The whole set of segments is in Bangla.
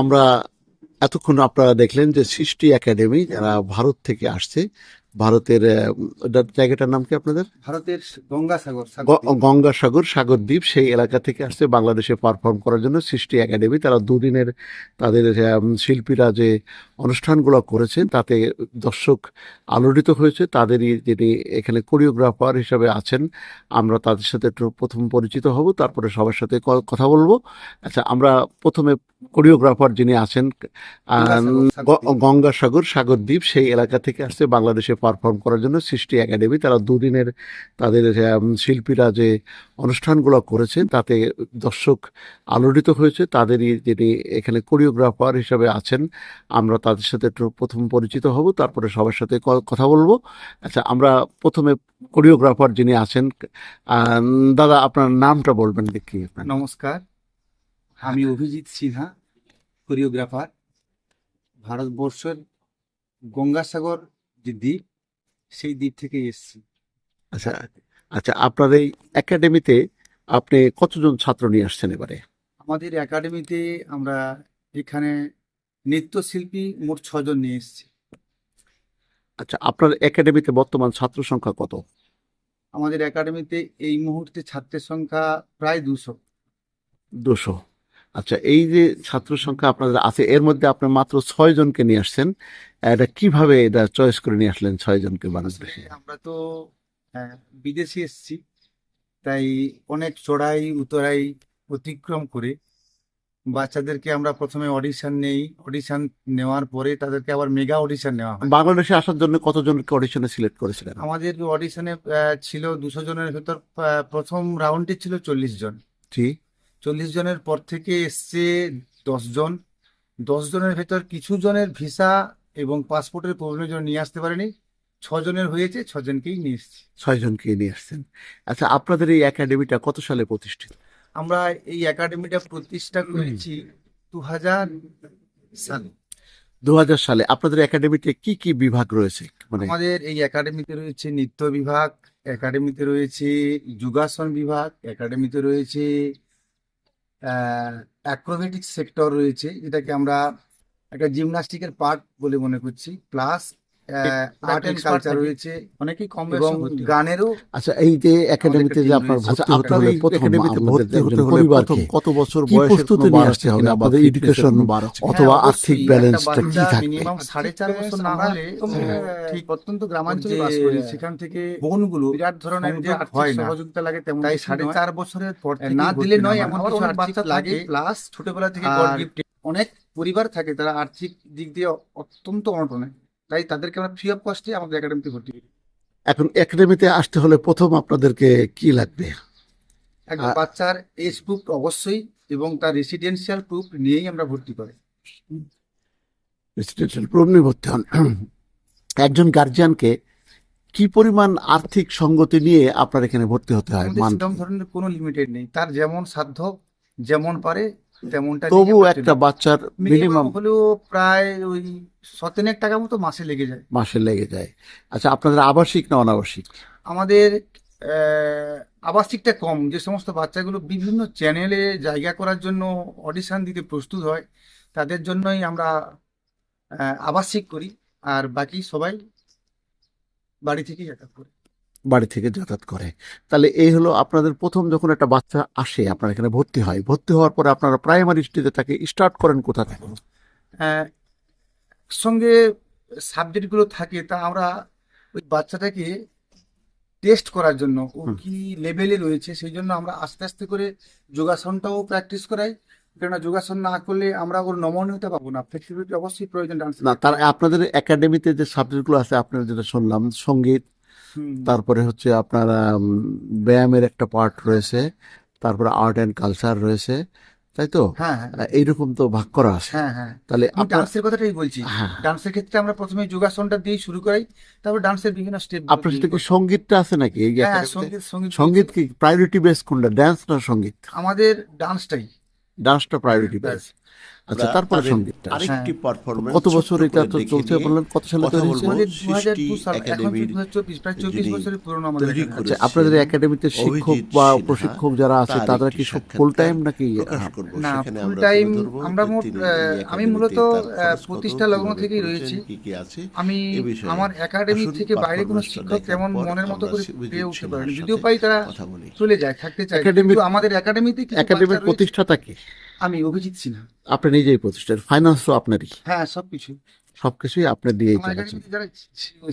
আমরা এতক্ষণ আপনারা দেখলেন যে সৃষ্টি একাডেমি যারা ভারত থেকে আসছে ভারতের জায়গাটার নাম কি আপনাদের? ভারতের গঙ্গাসাগর গঙ্গাসাগর সাগর দ্বীপ সেই এলাকা থেকে আসছে বাংলাদেশে পারফর্ম করার জন্য সৃষ্টি একাডেমি। তারা দুদিনের তাদের শিল্পীরা যে অনুষ্ঠানগুলো করেছে তাতে দর্শক আলোড়িত হয়েছে। তাদেরই যিনি এখানে কোরিওগ্রাফার হিসাবে আছেন আমরা তাদের সাথে একটু প্রথম পরিচিত হব তারপরে সবার সাথে কথা বলব। আচ্ছা আমরা প্রথমে কোরিওগ্রাফার যিনি আছেন গঙ্গাসাগর, সাগরদ্বীপ। সেই এলাকা থেকে আসছে বাংলাদেশে পারফর্ম করার জন্য সৃষ্টি একাডেমি। তারা দুদিনের তাদের শিল্পীরা যে অনুষ্ঠানগুলো করেছে তাতে দর্শক আলোড়িত হয়েছে। তাদেরই যিনি এখানে কোরিওগ্রাফার হিসাবে আছেন আমরা তাদের সাথে একটু প্রথম পরিচিত হব তারপরে সবার সাথে কথা বলব। আচ্ছা আমরা প্রথমে কোরিওগ্রাফার যিনি আছেন দাদা আপনার নামটা বলবেন দেখি নমস্কার আমি অভিজিৎ সিনহা কোরিওগ্রাফার ভারতবর্ষের গঙ্গাসাগর যে দ্বীপ সেই দ্বীপ থেকে এসেছি। আচ্ছা আচ্ছা আপনার এই একাডেমিতে আপনি কতজন ছাত্র নিয়ে আসছেন এবারে? আমাদের একাডেমিতে আমরা এখানে নৃত্যশিল্পী মোট ছজন নিয়ে এসেছি। আচ্ছা আপনার একাডেমিতে বর্তমান ছাত্র সংখ্যা কত? আমাদের একাডেমিতে এই মুহূর্তে ছাত্রের সংখ্যা প্রায় দুশো। দুশো। আচ্ছা এই যে ছাত্র সংখ্যা আপনাদের আছে এর মধ্যে আপনি মাত্র ছয় জনকে নিয়ে আসছেন এটা কীভাবে এটা চয়েস করে নিয়ে আসলেন ছয় জনকে বাংলাদেশে আমরা তো আহ, বিদেশে এসেছি তাই অনেক চড়াই উতরাই অতিক্রম করে বাচ্চাদেরকে আমরা প্রথমে অডিশন নেই। অডিশন নেওয়ার পরে তাদেরকে আবার মেগা অডিশন নেওয়া হয়। বাংলাদেশে আসার জন্য কতজনকে অডিশনে সিলেক্ট করেছিলেন? আমাদের অডিশনে ছিল দুশো জনের ভেতর প্রথম রাউন্ডে ছিল চল্লিশ জন। জি। চল্লিশ জনের পর থেকে এসছে দশ জন। দশ জনের ভেতর কিছু জনের ভিসা এবং পাসপোর্টের প্রবলেমের জন্য নিয়ে আসতে পারেনি। ছজনের হয়েছে ছজনকেই নিয়ে এসছি। ছয় জনকে নিয়ে আসছেন। আচ্ছা আপনাদের এই একাডেমিটা কত সালে প্রতিষ্ঠিত? আমরা এই একাডেমিটা প্রতিষ্ঠা করেছি দু হাজার সালে। দু হাজার সালে আপনাদের একাডেমিতে কি কি বিভাগ রয়েছে? মানে আমাদের এই একাডেমিতে রয়েছে নৃত্য বিভাগ একাডেমিতে রয়েছে যোগাসন বিভাগ একাডেমিতে রয়েছে অ্যাক্রোবেটিক সেক্টর রয়েছে যেটাকে আমরা একটা জিমনাস্টিকের পার্ট বলে মনে করছি প্লাস আর্ট অ্যান্ড কালচার রয়েছে অনেকেই কম এবং গানেরও আচ্ছা এই যে একাডেমিতে যে আপনার ভর্তি হতে হলে প্রথম ভর্তি হতে হলে প্রথম কত বছর প্রস্তুতি নিয়ে আসতে হবে? এডুকেশন? অথবা হ্যাঁ, আর্থিক ব্যালেন্সটা কি বাচ্চা মিনিমাম সাড়ে চার বছর না হলে ঠিক অত্যন্ত গ্রামাঞ্চলে বাস করি। সেখান থেকে বোনগুলো বিরাট ধরনের যে সংযোগ আর্থিক হয় না। সহযোগিতা লাগে তেমন তাই সাড়ে। চার বছরের পর না দিলে নয় এমন কিছু বাচ্চা লাগে। প্লাস ছোটবেলা থেকে গড গিফট অনেক পরিবার থাকে তারা আর্থিক দিক দিয়ে অত্যন্ত অনটনে। তাই তাদেরকে আমরা ফ্রি অফ কস্টে আমাদের একাডেমিতে ভর্তি করি। এখন একাডেমিতে আসতে হলে প্রথম আপনাদেরকে কি লাগবে? এক আ- বাচ্চার এজ প্রুফ অবশ্যই এবং তার রেসিডেন্সিয়াল প্রুফ নিয়েই আমরা ভর্তি করি। রেসিডেন্সিয়াল প্রুফ নিয়ে ভর্তি হন। একজন গার্জিয়ানকে কি পরিমাণ আর্থিক সঙ্গতি নিয়ে আপনার এখানে ভর্তি হতে হয়? ধরনের কোনো লিমিটেড নেই। তার যেমন সাধ্য যেমন পারে তেমনটা তবু একটা বাচ্চার মিনিমাম হলেও প্রায় ওই সতেনেক টাকা মতো মাসে লেগে যায়। মাসে লেগে যায়। আচ্ছা আপনাদের আবাসিক না অনাবাসিক? আমাদের আহ, আবাসিকটা কম। যে সমস্ত বাচ্চাগুলো বিভিন্ন চ্যানেলে জায়গা করার জন্য অডিশন দিতে প্রস্তুত হয় তাদের জন্যই আমরা আবাসিক করি। আর বাকি সবাই বাড়ি থেকেই যাতায়াত করে। বাড়ি থেকে যাতায়াত করে। তাহলে এই হলো আপনাদের প্রথম যখন একটা বাচ্চা আসে আপনার এখানে ভর্তি হয়। ভর্তি হওয়ার পরে আপনারা প্রাইমারি স্টেজে তাকে স্টার্ট করেন কোথা থেকে? সঙ্গে সাবজেক্টগুলো থাকে তা আমরা ওই বাচ্চাটাকে টেস্ট করার জন্য ও। কি লেভেলে রয়েছে সেই জন্য আমরা আস্তে আস্তে করে যোগাসনটাও প্র্যাকটিস করাই। কেননা যোগাসন না করলে আমরা ওর নমনীয়তা পাবো না। ফ্লেক্সিবিলিটি অবশ্যই প্রয়োজন ডান্স না তার আপনাদের একাডেমিতে যে সাবজেক্টগুলো আছে আপনার যেটা শুনলাম সংগীত তারপরে হচ্ছে আপনার ব্যায়ামের একটা পার্ট রয়েছে তারপরে আর্ট অ্যান্ড কালচার রয়েছে তাই তো? হ্যাঁ হ্যাঁ। এইরকম তো ভাগ করা আছে। হ্যাঁ হ্যাঁ। তাহলে ডান্সের কথাটাই বলছি। ডান্সের ক্ষেত্রে আমরা প্রথমে যোগাসনটা দিয়ে শুরু করাই তারপর ডান্সের বিভিন্ন স্টেপ আপনার সাথে কি সঙ্গীতটা আছে নাকি সংগীত কি? প্রায়োরিটি বেস কোনটা? ডান্স না সংগীত? আমাদের ডান্সটাই ডান্সটা প্রায়োরিটি বেস আচ্ছা তারপরে সঙ্গীতটা। আরেকটি পারফরম্যান্স কত বছর এটা তো চলছে বললেন? কত সালে তৈরি হয়েছে এখানে। করে আচ্ছা আপনাদের একাডেমিতে শিক্ষক বা প্রশিক্ষক যারা আছে তারা কি সব ফুল টাইম নাকি? হ্যাঁ। না ফুল টাইম আমরা মোট আমি মূলত আহ, প্রতিষ্ঠা লগ্ন থেকেই রয়েছি কি কি আছে আমি আমার একাডেমি থেকে বাইরে কোনো শিক্ষক তেমন মনের মতো করে পেয়ে উঠতে পারেনি। যদিও পাই তারা কথা বলি। চলে যায় থাকতে চায়। কিন্তু আমাদের একাডেমিতে একাডেমির প্রতিষ্ঠাতা কি আমি অভিজিৎ সিনহা। আপনি নিজেই প্রতিষ্ঠান। ফাইন্যান্স তো আপনারই। হ্যাঁ সবকিছু সবকিছুই আপনি একাডেমিতে যারা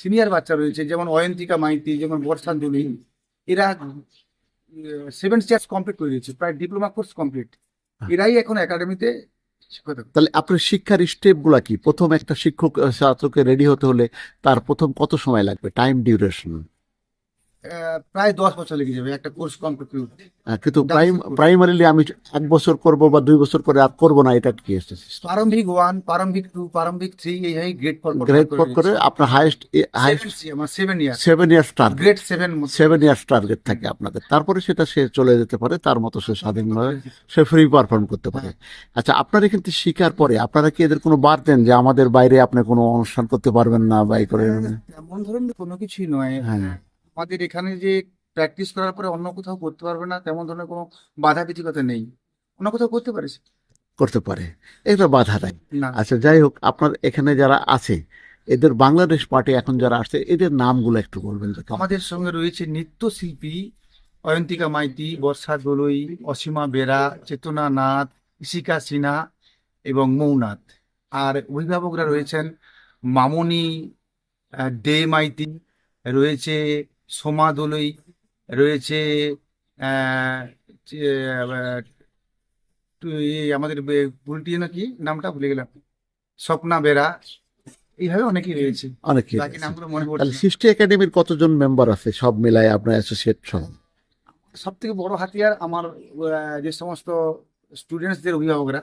সিনিয়র বাচ্চা রয়েছে যেমন অয়ন্তিকা মাইতি যেমন বর্ষা দুলি এরা সেভেন ইয়ার্স কমপ্লিট করে দিয়েছে প্রায় ডিপ্লোমা কোর্স কমপ্লিট এরাই এখন একাডেমিতে। তাহলে আপনার শিক্ষার স্টেপগুলা কি? প্রথম একটা শিক্ষক ছাত্রকে রেডি হতে হলে তার প্রথম কত সময় লাগবে? টাইম ডিউরেশন প্রায় দশ বছর লেগে যাবে একটা কোর্স কমপ্লিট করতে। কিন্তু প্রাইম good. প্রাইমারিলি আমি এক বছর করব বা দুই বছর করে আর করব না এটা কি এসেছে প্রারম্ভিক ওয়ান প্রারম্ভিক টু প্রারম্ভিক থ্রি এই গ্রেড ফোর গ্রেড ফোর করে আপনার হাইস্ট হাইস্ট আমার seven year seven years target grade seven seven years target থাকে আপনাদের। তারপরে সেটা সে চলে যেতে পারে তার মতো সে স্বাধীনভাবে সে ফ্রি পারফর্ম করতে পারে। আচ্ছা আপনারা কিন্তু শিকার পরে আপনারা কি এদের কোনো বাদ দেন যে আমাদের বাইরে আপনি কোনো অনুষ্ঠান করতে পারবেন না বা করে এমন ধরনের কোনো কিছুই নয়। হ্যাঁ। আমাদের এখানে যে প্র্যাকটিস করার পরে অন্য কোথাও করতে পারবে না তেমন ধরনের কোনো বাধা বিধিকতা নেই। অন্য কোথাও করতে পারিস করতে পারে। এটা বাধা নাই। না। আচ্ছা যাই হোক আপনার এখানে যারা আছে এদের বাংলাদেশ পার্টি এখন যারা আসছে এদের নামগুলো একটু বলবেন। আমাদের সঙ্গে রয়েছে নৃত্যশিল্পী অয়ন্তিকা মাইতি বর্ষা দলুই অসীমা বেরা চেতনা নাথ ইশিকা সিনহা এবং মৌনাথ। আর অভিভাবকরা রয়েছেন মামনি দে মাইতি রয়েছে সোমা দলুই রয়েছে আমাদের বুলটি নাকি নামটা ভুলে গেলাম। স্বপ্না বেরা এইভাবে অনেকেই রয়েছে। অনেকে বাকি নামগুলো মনে পড়ছে সৃষ্টি একাডেমির কতজন মেম্বার আছে? সব মিলায় আপনার অ্যাসোসিয়েট সহ সব থেকে বড় হাতিয়ার আমার যে সমস্ত স্টুডেন্টসদের অভিভাবকরা।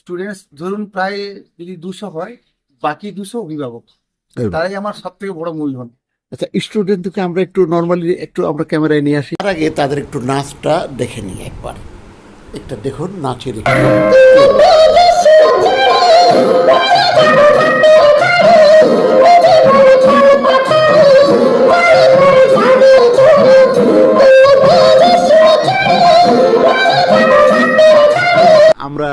স্টুডেন্টস ধরুন প্রায় যদি দুশো হয় বাকি দুশো অভিভাবক। তারাই আমার সব থেকে বড় মূলধন। আচ্ছা স্টুডেন্টকে আমরা একটু নর্মালি একটু আমরা ক্যামেরায় নিয়ে আসি। তার আগে তাদের একটু নাচটা দেখে নিই একবার। একটা দেখুন নাচের আমরা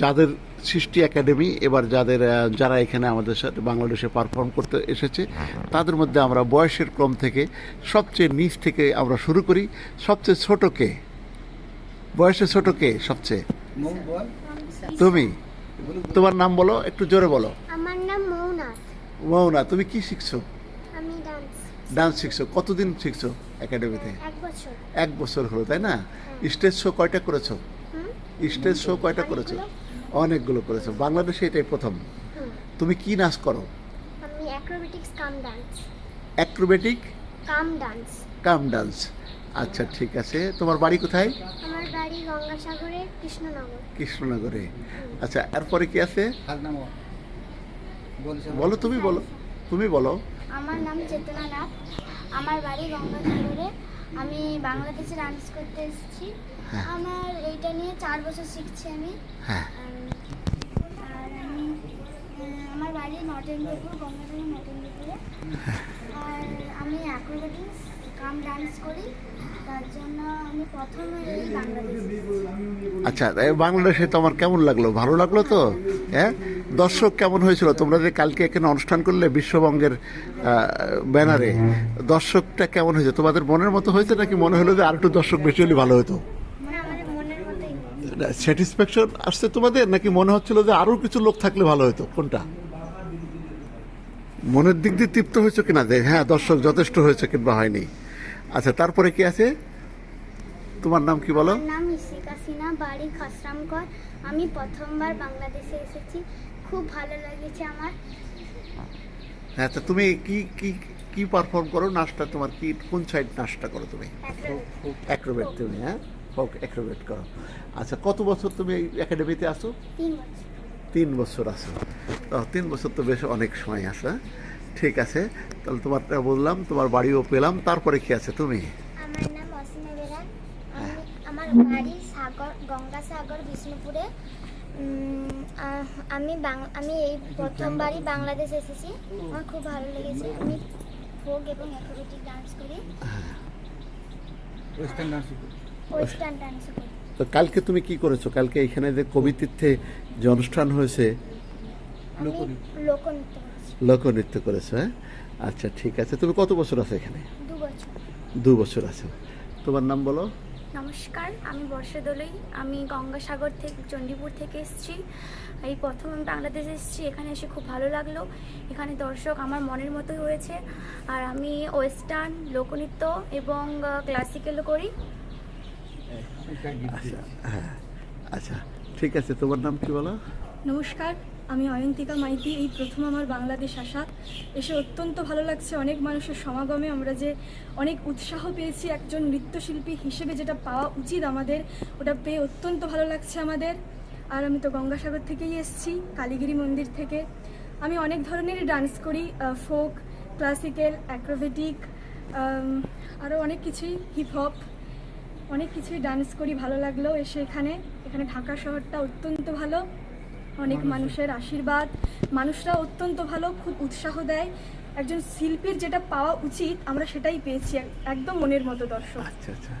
যাদের সৃষ্টি একাডেমি এবার যাদের যারা এখানে আমাদের সাথে বাংলাদেশে পারফর্ম করতে এসেছে তাদের মধ্যে আমরা বয়সের ক্রম থেকে সবচেয়ে নিচ থেকে আমরা শুরু করি। সবচেয়ে ছোট কে বয়সে ছোট কে সবচেয়ে। তুমি? তোমার নাম বলো একটু জোরে বলো। আমার নাম মৌনাথ মৌনা তুমি কি শিখছো? আমি ডান্স ডান্স শিখছো। কতদিন শিখছো একাডেমিতে? এক বছর। এক বছর হলো তাই না? স্টেজ শো কয়টা করেছ? স্টেজ শো কয়টা করেছ? অনেকগুলো করেছ। বাংলাদেশে এটাই প্রথম। তুমি কি নাচ করো? আমি acrobatics cum dance acrobatic cum dance cum dance আচ্ছা ঠিক আছে। তোমার বাড়ি কোথায়? আমার বাড়ি গঙ্গাসাগরে কৃষ্ণনগর। কৃষ্ণনগরে। আচ্ছা এরপরে কি আছে? বলো তুমি বলো। তুমি বলো। আমার নাম চেতনা নাথ। আমার বাড়ি গঙ্গাসাগরে। আমি বাংলাদেশে ডান্স করতে এসেছি। হ্যাঁ। আমার এইটা নিয়ে চার বছর শিখছি আমি। হ্যাঁ। আর আমি আমার বাড়ি নটেন্দ্রপুর গঙ্গাসাগর নটেন্দ্রপুরে আর আমি অ্যাক্রোবেটিক্স কাম ডান্স করি। তার জন্য আমি প্রথমে আচ্ছা বাংলাদেশে তোমার কেমন লাগল? ভালো লাগল তো? হ্যাঁ? দর্শক কেমন হয়েছিল? তোমরা যে কালকে এখানে অনুষ্ঠান করলে বিশ্ববঙ্গের ব্যানারে দর্শকটা কেমন হয়েছে? তোমাদের মনের মতো হয়েছে নাকি মনে হলো যে আর একটু দর্শক বেশি হলে ভালো হতো মানে আমাদের মনের মতোই স্যাটিসফ্যাকশন আসছে তোমাদের নাকি মনে হচ্ছিল যে আরও কিছু লোক থাকলে ভালো হতো? কোনটা? মনের দিক দিয়ে তৃপ্ত হয়েছে কিনা? যে হ্যাঁ দর্শক যথেষ্ট হয়েছে কিংবা হয়নি। আচ্ছা তারপরে কি আছে? তোমার নাম কি বলো? নাম ইসিকা সিনহা বাড়ি খাসরামকর আমি প্রথমবার বাংলাদেশে এসেছি। খুব ভালো লেগেছে আমার। হ্যাঁ তা তুমি কি কি কি পারফর্ম করো নাচটা? তোমার কি কোন সাইড নাচটা করো তুমি। অ্যাক্রোবেট তুমি হ্যাঁ? অ্যাক্রোবেট করো। আচ্ছা কত বছর তুমি এই একাডেমিতে আসো তিন বছর। তিন বছর আছে। তো তিন বছর তো বেশ অনেক সময় আছে হ্যাঁ? ঠিক আছে তাহলে তোমারটা বললাম তোমার বাড়িও পেলাম তারপরে কি আছে তুমি? আমার আমি বাড়ি সাগর সাগর গঙ্গাসাগর বিষ্ণুপুরে আমি আমি এই প্রথমবারই বাংলাদেশ এসেছি। আমার খুব ভালো লেগেছে। আমি ফোক এবং অ্যাক্রোবেটিক ডান্স করি। ওয়েস্টার্ন ডান্স ওয়েস্টার্ন ডান্স করি। তো কালকে তুমি কি করেছ? কালকে এখানে যে কবিতীর্থে যে অনুষ্ঠান হয়েছে লোকনৃত্য লোকনৃত্য করেছ হ্যাঁ? আচ্ছা ঠিক আছে। তুমি কত বছর আছো এখানে? দু বছর। আছো। তোমার নাম বলো? নমস্কার আমি বর্ষা দোলই আমি গঙ্গাসাগর থেকে চণ্ডীপুর থেকে এসেছি। এই প্রথম আমি বাংলাদেশ এসেছি। এখানে এসে খুব ভালো লাগল। এখানে দর্শক আমার মনের মতোই হয়েছে। আর আমি ওয়েস্টার্ন লোকনৃত্য এবং ক্লাসিক্যালও করি। হ্যাঁ আচ্ছা ঠিক আছে তোমার নাম কি বলো? নমস্কার আমি অয়ন্তিকা মাইতি এই প্রথম আমার বাংলাদেশ আসা। এসে অত্যন্ত ভালো লাগছে অনেক মানুষের সমাগমে আমরা যে অনেক উৎসাহ পেয়েছি একজন নৃত্যশিল্পী হিসেবে যেটা পাওয়া উচিত আমাদের ওটা পেয়ে অত্যন্ত ভালো লাগছে আমাদের। আর আমি তো গঙ্গাসাগর থেকেই এসেছি কালীগিরি মন্দির থেকে। আমি অনেক ধরনেরই ডান্স করি ফোক ক্লাসিক্যাল অ্যাক্রোভেটিক আরও অনেক কিছুই হিপ হপ অনেক কিছুই ডান্স করি ভালো লাগল। এসে এখানে এখানে ঢাকা শহরটা অত্যন্ত ভালো। অনেক মানুষের আশীর্বাদ। মানুষরা অত্যন্ত ভালো খুব উৎসাহ দেয়। একজন শিল্পীর যেটা পাওয়া উচিত আমরা সেটাই পেয়েছি এক- একদম মনের মতো দর্শক। আচ্ছা আচ্ছা।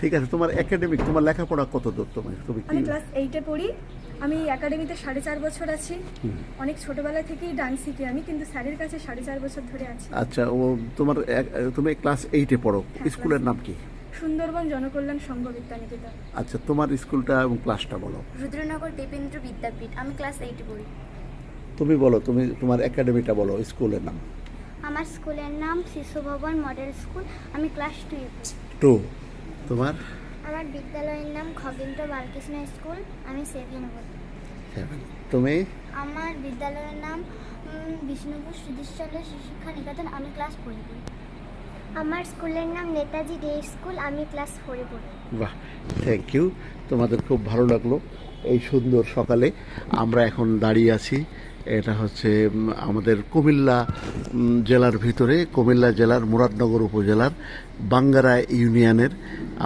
ঠিক আছে তোমার একাডেমিক তোমার লেখাপড়া কত দূর তোমার? তুমি আমি ক্লাস এইটে পড়ি। আমি একাডেমিতে সাড়ে চার বছর আছি। অনেক ছোটবেলা থেকেই ডান্স শিখি আমি কিন্তু স্যারের কাছে সাড়ে চার বছর ধরে আছি। আচ্ছা ও তোমার তুমি ক্লাস এইটে পড়ো। স্কুলের নাম কি? সুন্দরবন জনকল্যাণ সংঘ বিদ্যানিকেতন। আচ্ছা তোমার স্কুলটা এবং ক্লাসটা বলো। রুদ্রনগর দেবেন্দ্র বিদ্যাপীঠ আমি ক্লাস এইটে পড়ি। তুমি বলো তুমি তোমার একাডেমিটা বলো স্কুলের নাম। আমার স্কুলের নাম শিশু ভবন মডেল স্কুল আমি ক্লাস পড়ি। টু তোমার? আমার বিদ্যালয়ের নাম খগেন্দ্র বালকৃষ্ণ স্কুল আমি সেভেন পড়ি। তুমি? আমার বিদ্যালয়ের নাম বিষ্ণুপুর সুধীশচন্দ্র শিক্ষা নিকেতন আমি ক্লাস পড়ি। আমার স্কুলের নাম নেতাজি ডে স্কুল, আমি ক্লাস ফোরে পড়ি। বাহ থ্যাংক ইউ তোমাদের খুব ভালো লাগল এই সুন্দর সকালে। আমরা এখন দাঁড়িয়ে আছি, এটা হচ্ছে আমাদের কুমিল্লা জেলার ভিতরে, কুমিল্লা জেলার মুরাদনগর উপজেলার বাঙ্গারা ইউনিয়নের।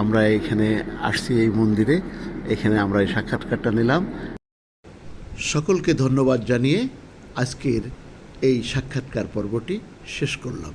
আমরা এখানে আসছি এই মন্দিরে, এখানে আমরা এই সাক্ষাৎকারটা নিলাম। সকলকে ধন্যবাদ জানিয়ে আজকের এই সাক্ষাৎকার পর্বটি শেষ করলাম।